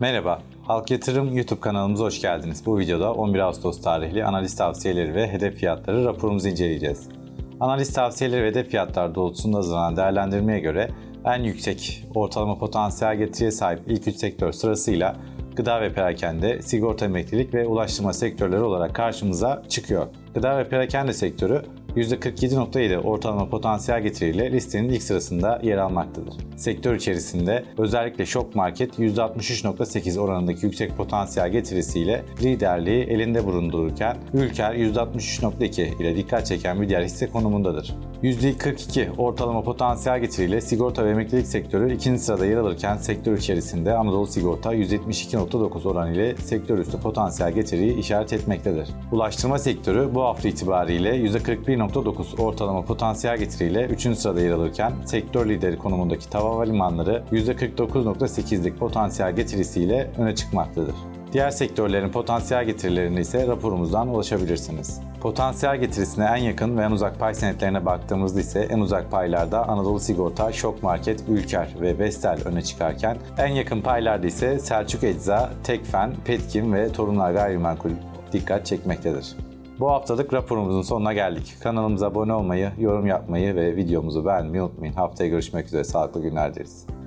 Merhaba, Halk Yatırım YouTube kanalımıza hoş geldiniz. Bu videoda 11 Ağustos tarihli analiz tavsiyeleri ve hedef fiyatları raporumuzu inceleyeceğiz. Analiz tavsiyeleri ve hedef fiyatlar doğrultusunda hazırlanan değerlendirmeye göre en yüksek ortalama potansiyel getiriye sahip ilk 3 sektör sırasıyla gıda ve perakende, sigorta emeklilik ve ulaştırma sektörleri olarak karşımıza çıkıyor. Gıda ve perakende sektörü %47.7 ortalama potansiyel getiriyle listenin ilk sırasında yer almaktadır. Sektör içerisinde özellikle Şok Market %63.8 oranındaki yüksek potansiyel getirisiyle liderliği elinde bulundururken Ülker %63.2 ile dikkat çeken bir diğer hisse konumundadır. %42 ortalama potansiyel getiriyle sigorta ve emeklilik sektörü ikinci sırada yer alırken sektör içerisinde Anadolu Sigorta %72.9 oran ile sektör üstü potansiyel getiriyi işaret etmektedir. Ulaştırma sektörü bu hafta itibariyle %41.9 ortalama potansiyel getiriyle 3. sırada yer alırken sektör lideri konumundaki Tava Havalimanları %49.8'lik potansiyel getirisiyle öne çıkmaktadır. Diğer sektörlerin potansiyel getirilerine ise raporumuzdan ulaşabilirsiniz. Potansiyel getirisine en yakın ve en uzak pay senetlerine baktığımızda ise en uzak paylarda Anadolu Sigorta, Şok Market, Ülker ve Vestel öne çıkarken en yakın paylarda ise Selçuk Ecza, Tekfen, Petkim ve Torunlar Gayrimenkul dikkat çekmektedir. Bu haftalık raporumuzun sonuna geldik. Kanalımıza abone olmayı, yorum yapmayı ve videomuzu beğenmeyi unutmayın. Haftaya görüşmek üzere. Sağlıklı günler dileriz.